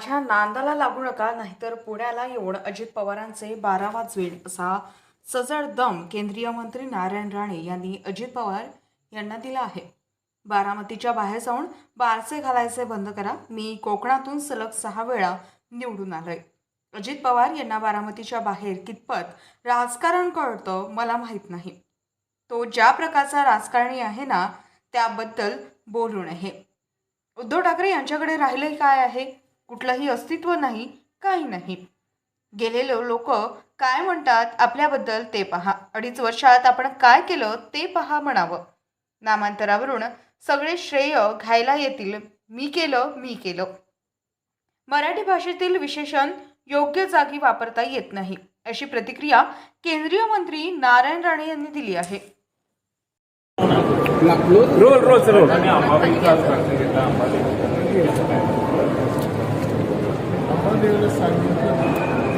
माझ्या नांदाला लागू नका नाहीतर पुण्याला येऊन अजित पवारांचे बारा वाजवेल असा सजळ दम केंद्रीय मंत्री नारायण राणे यांनी अजित पवार यांना दिला आहे. बारामतीच्या बाहेर जाऊन बारसे घालायचे बंद करा. मी कोकणातून सलग सहा वेळा निवडून आलोय. अजित पवार यांना बारामतीच्या बाहेर कितपत राजकारण कळतं मला माहीत नाही. तो ज्या प्रकारचा राजकारणी आहे ना त्याबद्दल बोलू नये. उद्धव ठाकरे यांच्याकडे राहिले काय आहे? कुठलंही अस्तित्व नाही काही नाही. गेलेले लोक काय म्हणतात आपल्याबद्दल ते पहा. अडीच वर्षात आपण काय केलं ते पहा म्हणावं. नामांतरावरून सगळे श्रेय घ्यायला येतील. मी केलं मी केलं. मराठी भाषेतील विशेषण योग्य जागी वापरता येत नाही. अशी प्रतिक्रिया केंद्रीय मंत्री नारायण राणे यांनी दिली आहे. Role role role. अंबादेवीला सांगितलं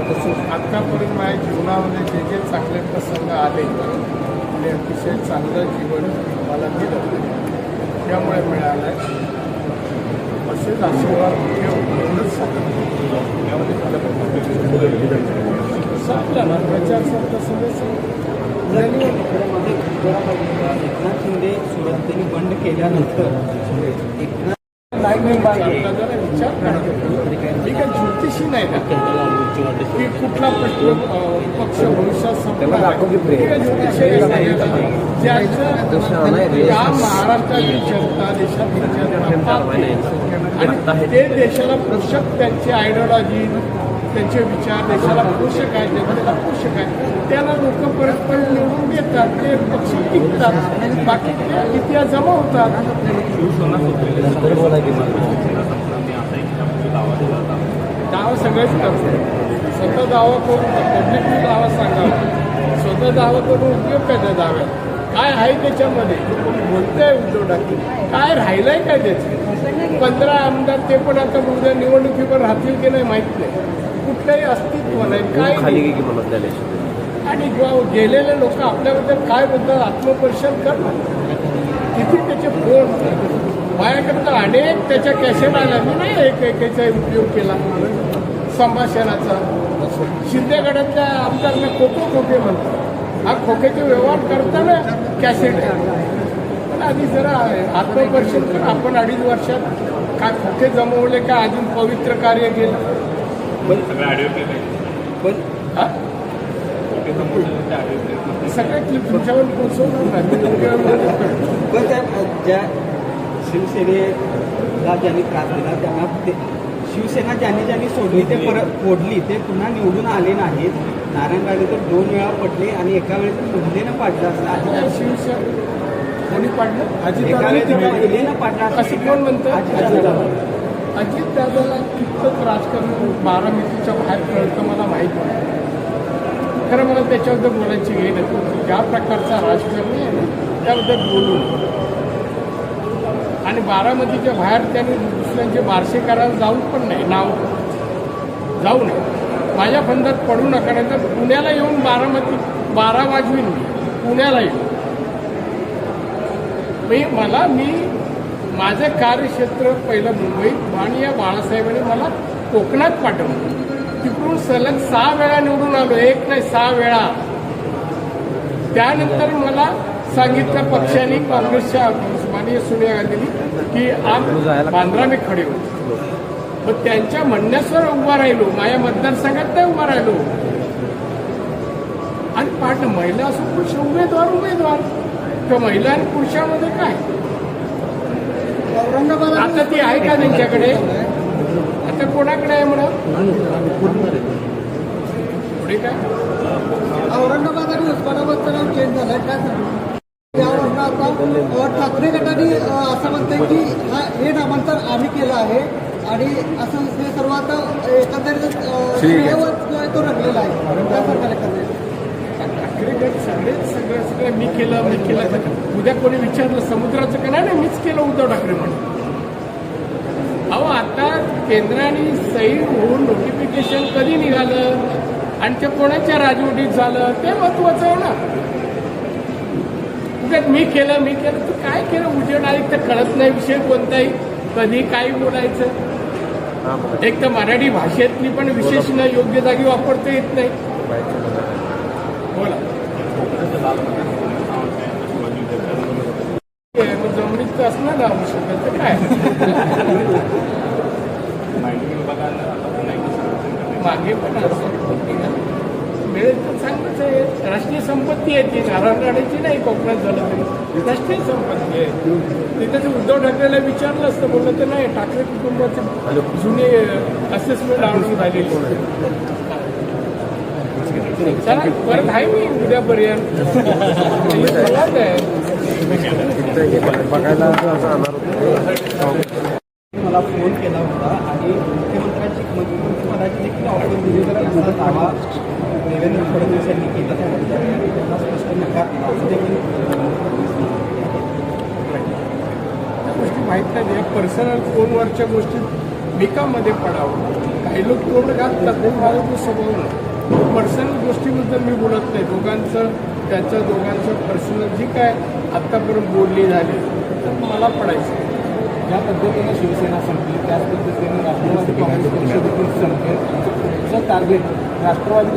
तसं आत्तापर्यंत माझ्या जीवनामध्ये जे जे चांगले प्रसंग आले आणि अतिशय चांगलं जीवन मला दिलं. त्यामुळे मिळालं. आहे असेच आशीर्वाद ठेव एवढंच सांगतो. ना प्रचार संपला सगळं एकनाथ शिंदे सुरुवातीने बंड केल्यानंतर एकनाथ जरा विचार काय ज्योतिषी नाही ना की कुठला प्रश्न पक्ष भविष्यात. ज्याचं या महाराष्ट्राची जनता जनता आणि ते देशाला पोषक त्यांची आयडिओलॉजी त्यांचे विचार देशाला पोषक आहेत जनतेला पोषक आहेत त्याला लोक परत निवडून देतात ते पक्ष टिकतात. बाकी ते इतिहास जमा होतात? दावा सगळेच करतो स्वतः दावा करून पब्लिकने दावा सांगावा. स्वतः दावा करून उपयोग काय त्या दाव्यात? काय आहे त्याच्यामध्ये? बोलतंय उद्धव ठाकरे काय राहिलंय काय त्याचं? पंधरा आमदार ते पण आता उद्या निवडणुकीवर राहतील की नाही माहीत नाही. कुठलंही अस्तित्व नाही. काय नाही. आणि जेव्हा गेलेले लोक आपल्याबद्दल काय बोलतात आत्मपरिक्षण करणार किती त्याचे फोन. माझ्याकडे तर अनेक त्याच्या कॅसेट आल्या. मी नाही एक एकेचा उपयोग केला. संभाषणाचा. शिंदेगडातल्या आमदारला खोको खोके म्हणतात. हा खोकेचे व्यवहार करताना कॅसेट पण आधी जरा आत्मपरिक्षण कर. आपण अडीच वर्षात काय खोके जमवले का अजून पवित्र कार्य केलं? पण हा? सगळे क्लिप तुमच्यावर पोहोचवणार नाही. पण त्या ज्या शिवसेनेला ज्यांनी त्रास दिला त्यांना ते शिवसेना ज्यांनी ज्यांनी सोडली ते परत फोडली ते पुन्हा निवडून आले नाहीत. नारायण राणे तर दोन वेळा पडले आणि एका वेळेस महिलेनं पाडलं असलं शिवसेना कोणी पाडलं? अजित एका वेळेस महिलेनं पाडलं असं कोण म्हणतं. अजित दादाला कितपत राजकारण बारामतीच्या बाहेर कळतं मला माहीत नाही. खरं मला त्याच्याबद्दल बोलायची हे नाही. ज्या प्रकारचा राजकारण आहे ना त्याबद्दल बोलू आणि बारामतीच्या बाहेर त्यांनी दुसऱ्यांचे बारसे करायला जाऊ पण नाही नाव. जाऊ नये. माझ्या फंदात पडू नका नाही तर पुण्याला येऊन बारामती बारा वाजवीन मी. पुण्याला येऊन. मी मला मी माझं कार्यक्षेत्र पहिलं मुंबईत आणि या बाळासाहेबांनी मला कोकणात पाठवलं. तिकडून सलग सहा वेळा निवडून आलो एक नाही सहा वेळा. त्यानंतर मला सांगितलं पक्षाने काँग्रेसच्या माननीय सोनिया गांधींनी की आज बांद्रा मी खडे होतो मग त्यांच्या म्हणण्यासवर उभा राहिलो माझ्या मतदारसंघात नाही उभा राहिलो. आणि पाठ महिला असो पुरुष उमेदवार उमेदवार. तर महिला आणि पुरुषामध्ये काय? आता ती आहे का त्यांच्याकडे आता कोणाकडे आहे म्हणा? पुढे काय औरंगाबाद आणि उस्मानाबादचं नाव चेंज झालंय. काय त्यावरनं आता ठाकरे गटाने असं म्हणतंय की हा हे नामांतर आम्ही केलं आहे. आणि असं हे सर्व आता एकंदरीत तो रंगलेला आहे. त्या सरकार एकंदरीत सगळेच सगळं सगळं मी केलं मी केलं. तर उद्या कोणी विचारलं समुद्राचं का नाही मीच केलं उद्धव ठाकरे म्हणून. अहो आता केंद्राने सही होऊन नोटिफिकेशन कधी निघालं? आणि ते कोणाच्या राजवटीत झालं? ते महत्वाचं आहे ना. उद्या मी केलं मी केलं. तू काय केलं? उजेड आली तर कळत नाही विषय कोणताही. कधी काही बोलायचं? एक तर मराठी भाषेतली पण विशेषण योग्य जागी वापरता येत नाही. बोला. जमिनीत असणार तर काय मागे पण मिळेल तर चांगलंच आहे राष्ट्रीय संपत्ती आहे ती नारायण नाही कोकणात झालं तरी राष्ट्रीय संपत्ती आहे. तिथे उद्धव ठाकरेला विचारलं असतं बोललं तर नाही ठाकरे कुटुंबाचे जुने असेसमेंट आणून झालेली चला परत आहे मी उद्यापर्यंत आहे. मला फोन केला होता आणि मुख्यमंत्र्यांची मुख्यमंत्रिपदाची देखील ऑफर दिली तर असा दावा देवेंद्र फडणवीस यांनी केला त्यांना स्पष्ट नकार दिला देखील त्या गोष्टी माहीत नाही या पर्सनल फोनवरच्या गोष्टी बिकामध्ये पडावं. काही लोक तोंड घालतात. माझा तो स्वभाव नाही. पर्सनल गोष्टीबद्दल मी बोलत नाही. दोघांचं त्याचं दोघांचं पर्सनल जी काय आत्तापर्यंत बोलली झाली तर मला पडायचं. ज्या पद्धतीने शिवसेना संपली त्याच पद्धतीने राष्ट्रवादी काँग्रेस पक्ष देखील संपेल. टार्गेट राष्ट्रवादी